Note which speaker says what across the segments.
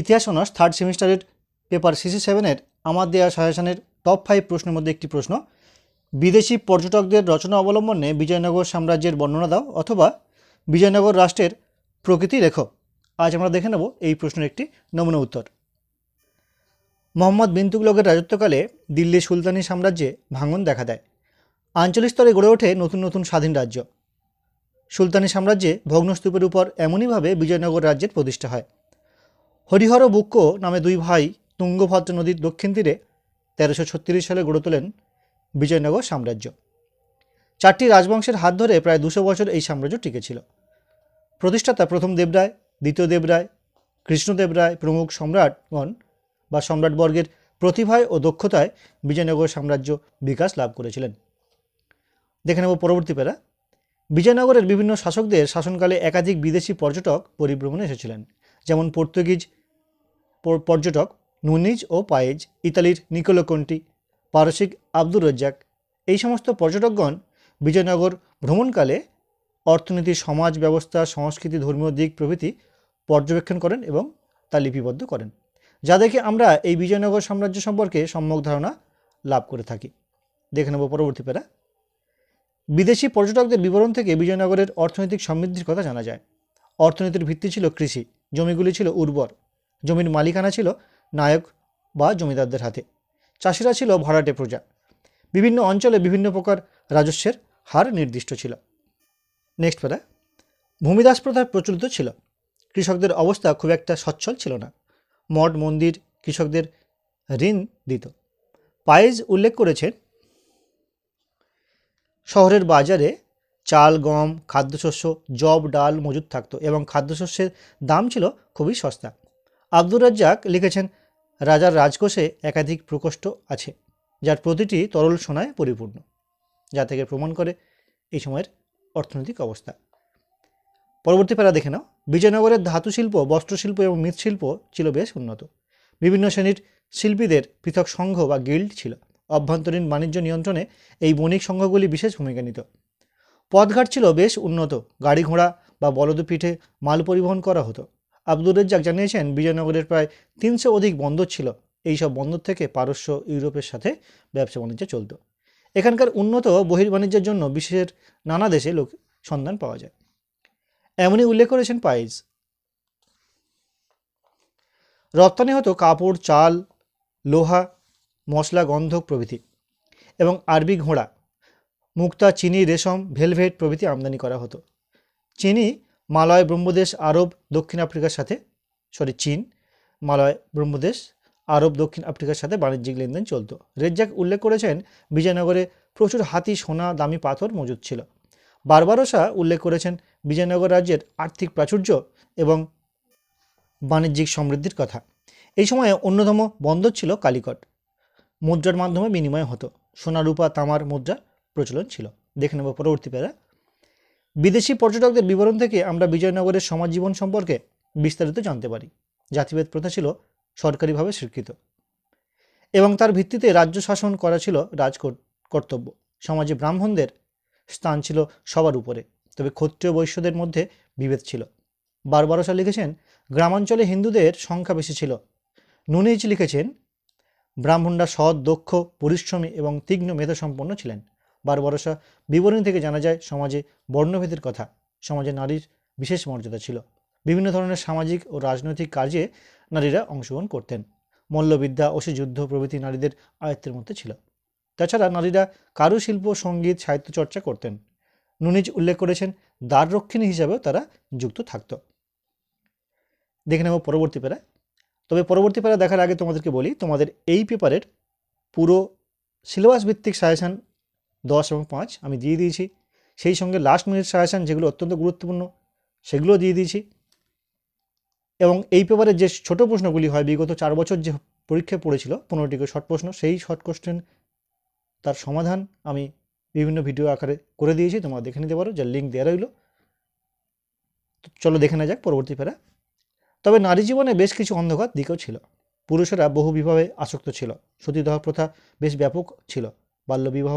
Speaker 1: ইতিহাস honours third সেমিস্টারের paper CC সেভেনের আমার দেওয়া সাজেশনের টপ ফাইভ প্রশ্নের মধ্যে একটি প্রশ্ন। বিদেশি পর্যটকদের রচনা অবলম্বনে বিজয়নগর সাম্রাজ্যের বর্ণনা দাও অথবা বিজয়নগর রাষ্ট্রের প্রকৃতি লেখো। আজ আমরা দেখে নেব এই প্রশ্নের একটি নমুনা উত্তর। মোহাম্মদ বিন তুগলকের রাজত্বকালে দিল্লি সুলতানি সাম্রাজ্যে ভাঙন দেখা দেয়। আঞ্চলিক স্তরে গড়ে ওঠে নতুন নতুন স্বাধীন রাজ্য। সুলতানি সাম্রাজ্যে ভগ্নস্তূপের উপর এমনইভাবে বিজয়নগর রাজ্যের প্রতিষ্ঠা হয়। হরিহর বুক্ক নামে দুই ভাই তুঙ্গভদ্র নদীর দক্ষিণ তীরে তেরোশো ছত্রিশ সালে গড়ে তোলেন বিজয়নগর সাম্রাজ্য। চারটি রাজবংশের হাত ধরে প্রায় দুশো বছর এই সাম্রাজ্য টিকেছিল প্রতিষ্ঠাতা প্রথম দেবরায়, দ্বিতীয় দেবরায় কৃষ্ণদেব রায় প্রমুখ সম্রাটগণ বা সম্রাটবর্গের প্রতিভায় ও দক্ষতায় বিজয়নগর সাম্রাজ্য বিকাশ লাভ করেছিলেন। দেখে নেব পরবর্তী পেরা বিজয়নগরের বিভিন্ন শাসকদের শাসনকালে একাধিক বিদেশি পর্যটক পরিভ্রমণে এসেছিলেন। যেমন পর্তুগিজ পর- পর্যটক নুনিজ ও পায়েজ, ইতালির নিকোলো কন্টি, পারসিক আব্দুর রজ্জাক, এই সমস্ত পর্যটকগণ বিজয়নগর ভ্রমণকালে অর্থনীতি, সমাজ ব্যবস্থা, সংস্কৃতি, ধর্মীয় দিক প্রভৃতি পর্যবেক্ষণ করেন এবং তা লিপিবদ্ধ করেন, যা দেখে আমরা এই বিজয়নগর সাম্রাজ্য সম্পর্কে সম্যক ধারণা লাভ করে থাকি। দেখে নেব পরবর্তী পেরা। বিদেশি পর্যটকদের বিবরণ থেকে বিজয়নগরের অর্থনৈতিক সমৃদ্ধির কথা জানা যায়। অর্থনীতির ভিত্তি ছিল কৃষি, জমিগুলি ছিল উর্বর। জমির মালিকানা ছিল নায়ক বা জমিদারদের হাতে। চাষিরা ছিল ভরাটে প্রজা। বিভিন্ন অঞ্চলে বিভিন্ন প্রকার রাজস্বের হার নির্দিষ্ট ছিল। নেক্সট প্যারা ভূমিদাস প্রথা প্রচলিত ছিল। কৃষকদের অবস্থা খুব একটা সচ্ছল ছিল না। মঠ, মন্দির, কৃষকদের ঋণ দিত। পায়েজ উল্লেখ করেছেন, শহরের বাজারে চাল, গম, খাদ্যশস্য জব ডাল মজুদ থাকতো এবং খাদ্যশস্যের দাম ছিল খুবই সস্তা। আব্দুর রাজ্জাক লিখেছেন, রাজার রাজকোষে একাধিক প্রকোষ্ঠ আছে, যার প্রতিটি তরল সোনায় পরিপূর্ণ, যা থেকে প্রমাণ করে এই সময়ের অর্থনৈতিক অবস্থা। পরবর্তী প্যারা দেখে নাও। বিজয়নগরের ধাতু শিল্প বস্ত্রশিল্প এবং মৃৎশিল্প ছিল বেশ উন্নত। বিভিন্ন শ্রেণির শিল্পীদের পৃথক সংঘ বা গিল্ড ছিল। অভ্যন্তরীণ বাণিজ্য নিয়ন্ত্রণে এই বণিক সংঘগুলি বিশেষ ভূমিকা নিত। পথঘাট ছিল বেশ উন্নত। গাড়ি ঘোড়া বা বলদ পিঠে মাল পরিবহন করা হতো। আব্দুর রেজ্জাক জানিয়েছেন, বিজয়নগরের প্রায় তিনশো অধিক বন্দর ছিল। এই সব বন্দর থেকে পারস্য, ইউরোপের সাথে ব্যবসা বাণিজ্য চলত। এখানকার উন্নত বহির্বাণিজ্যের জন্য বিশ্বের নানা দেশে লোক সন্ধান পাওয়া যায়। এমনই উল্লেখ করেছেন পাইজ রপ্তানি হতো কাপড়, চাল, লোহা, মশলা গন্ধক প্রভৃতি এবং আরবি ঘোড়া, মুক্তা, চিনি, রেশম, ভেলভেট প্রভৃতি আমদানি করা হতো। চিনি মালয় ব্রহ্মদেশ, আরব, দক্ষিণ আফ্রিকার সাথে সরি চীন, মালয় ব্রহ্মদেশ, আরব, দক্ষিণ আফ্রিকার সাথে বাণিজ্যিক লেনদেন চলত। রেজ্জাক উল্লেখ করেছেন, বিজয়নগরে প্রচুর হাতি, সোনা, দামি পাথর মজুদ ছিল। বারবারসা উল্লেখ করেছেন, বিজয়নগর রাজ্যের আর্থিক প্রাচুর্য এবং বাণিজ্যিক সমৃদ্ধির কথা। এই সময়ে অন্যতম বন্দর ছিল কালিকট। মুদ্রার মাধ্যমে বিনিময় হতো। সোনা, রূপা, তামার মুদ্রা প্রচলন ছিল। দেখে নেব পরবর্তী প্যারা বিদেশি পর্যটকদের বিবরণ থেকে আমরা বিজয়নগরের সমাজ জীবন সম্পর্কে বিস্তারিত জানতে পারি। জাতিভেদ প্রথা ছিল সরকারিভাবে স্বীকৃত। এবং তার ভিত্তিতে রাজ্য শাসন করা ছিল রাজ কর্তব্য। সমাজে ব্রাহ্মণদের স্থান ছিল সবার উপরে, তবে ক্ষত্রিয় বৈশ্যদের মধ্যে বিভেদ ছিল। বারবারসা লিখেছেন, গ্রামাঞ্চলে হিন্দুদের সংখ্যা বেশি ছিল। নুনিজ লিখেছেন, ব্রাহ্মণরা সৎ, দক্ষ, পরিশ্রমী এবং তীক্ষ্ণ মেধাসম্পন্ন ছিলেন। বারবারসা বিবরণী থেকে জানা যায়, সমাজে বর্ণভেদের কথা, সমাজে নারীর বিশেষ মর্যাদা ছিল। বিভিন্ন ধরনের সামাজিক ও রাজনৈতিক কাজে নারীরা অংশগ্রহণ করতেন। মল্লবিদ্যা যুদ্ধ প্রভৃতি নারীদের আয়ত্তের মধ্যে ছিল। তাছাড়া নারীরা কারুশিল্প সংগীত, সাহিত্য চর্চা করতেন। নুনিজ উল্লেখ করেছেন দ্বাররক্ষিণী হিসাবেও তারা যুক্ত থাকত। দেখে নেব পরবর্তী প্যারা তবে পরবর্তী প্যারা দেখার আগে তোমাদেরকে বলি, তোমাদের এই পেপারের পুরো সিলেবাস ভিত্তিক সাজেশান দশ এবং পাঁচ আমি দিয়ে দিয়েছি। সেই সঙ্গে লাস্ট মিনিট সাজেশান যেগুলো অত্যন্ত গুরুত্বপূর্ণ, সেগুলো দিয়ে দিয়েছি। এবং এই পেপারে যে ছোট প্রশ্নগুলি হয়, বিগত চার বছর যে পরীক্ষায় পড়েছিল পনেরোটি শর্ট প্রশ্ন, সেই শর্ট কোশ্চেন তার সমাধান আমি বিভিন্ন ভিডিও আকারে করে দিয়েছি। তোমরা দেখে নিতে পারো, যার লিঙ্ক দেওয়া রইল। চলো দেখে নেওয়া যাক পরবর্তী প্যারা তবে নারী জীবনে বেশ কিছু অন্ধকার দিকও ছিল। পুরুষেরা বহু বিবাহে আসক্ত ছিল। সতীদাহ প্রথা বেশ ব্যাপক ছিল। বাল্যবিবাহ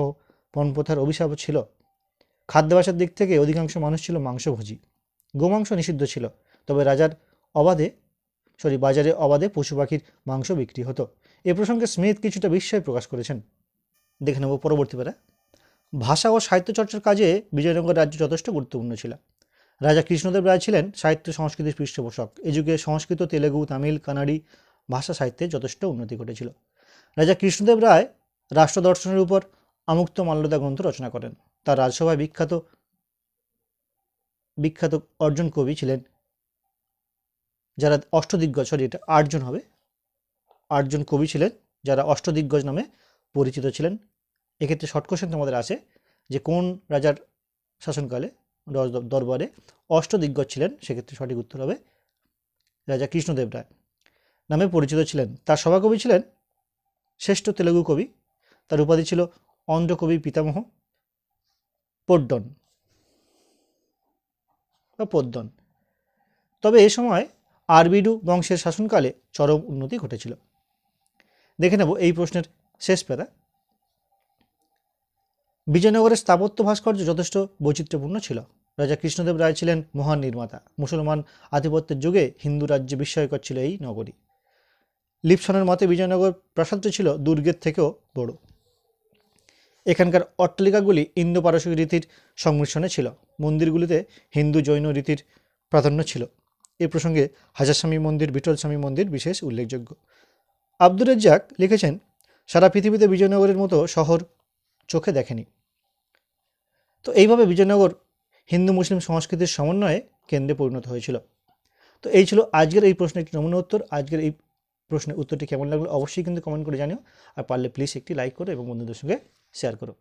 Speaker 1: পণপ্রথার অভিশাপও ছিল। খাদ্যাভ্যাসের দিক থেকে অধিকাংশ মানুষ ছিল মাংসভোজী। গোমাংস নিষিদ্ধ ছিল, তবে রাজার অবাধে, সরি, বাজারে অবাধে পশু পাখির মাংস বিক্রি হতো। এ প্রসঙ্গে স্মিথ কিছুটা বিস্ময় প্রকাশ করেছেন। দেখে নেব পরবর্তী পারা ভাষা ও সাহিত্য চর্চার কাজে বিজয়নগর রাজ্য যথেষ্ট গুরুত্বপূর্ণ ছিল। রাজা কৃষ্ণদেব রায় ছিলেন সাহিত্য সংস্কৃতির পৃষ্ঠপোষক। এ যুগে সংস্কৃত, তেলেগু, তামিল, কানাডি ভাষা সাহিত্যে যথেষ্ট উন্নতি ঘটেছিল। রাজা কৃষ্ণদেব রায় রাষ্ট্রদর্শনের উপর আমুক্ত মাল্যদা গ্রন্থ রচনা করেন। তার রাজসভায় বিখ্যাত বিখ্যাত অর্জন কবি ছিলেন, যারা অষ্টদিগ্গজ, সরি, এটা আটজন হবে। আটজন কবি ছিলেন, যারা অষ্টদিগ্গজ নামে পরিচিত ছিলেন। এক্ষেত্রে শর্ট কোশ্চেন তোমাদের আছে যে কোন রাজার শাসনকালে দর- দরবারে অষ্টদিগ্গজ ছিলেন? সেক্ষেত্রে সঠিক উত্তর হবে রাজা কৃষ্ণদেব রায় নামে পরিচিত ছিলেন। তার সভাকবি ছিলেন শ্রেষ্ঠ তেলেগু কবি। তার উপাধি ছিল অন্ধ্রকবি পিতামহ পড্ডন বা পদ্মন তবে এ সময় আরবিডু বংশের শাসনকালে চরম উন্নতি ঘটেছিল। দেখে নেব এই প্রশ্নের শেষ প্যারা বিজয়নগরের স্থাপত্য ভাস্কর্য যথেষ্ট বৈচিত্র্যপূর্ণ ছিল। রাজা কৃষ্ণদেব রায় ছিলেন মহান নির্মাতা। মুসলমান আধিপত্যের যুগে হিন্দু রাজ্যে বিস্ময়কর ছিল এই নগরী। লিপসনের মতে বিজয়নগর প্রাসাদটি ছিল দুর্গের থেকেও বড়। এখানকার অট্টালিকাগুলি ইন্দো পারসিক রীতির সংমিশ্রণে ছিল। মন্দিরগুলিতে হিন্দু জৈন রীতির প্রাধান্য ছিল। এ প্রসঙ্গে হাজারস্বামী মন্দির বিঠল স্বামী মন্দির বিশেষ উল্লেখযোগ্য। আব্দুর রেজ্জাক লিখেছেন, সারা পৃথিবীতে বিজয়নগরের মতো শহর চোখে দেখেনি। তো এইভাবে বিজয়নগর হিন্দু মুসলিম সংস্কৃতির সমন্বয়ে কেন্দ্রে পরিণত হয়েছিল। তো এই ছিল আজকের এই প্রশ্নের একটি নমুনা উত্তর। আজকের এই প্রশ্নের উত্তরটি কেমন লাগল অবশ্যই কিন্তু কমেন্ট করে জানিও। আর পারলে প্লিজ একটি লাইক করো এবং বন্ধুদের সঙ্গে শেয়ার করো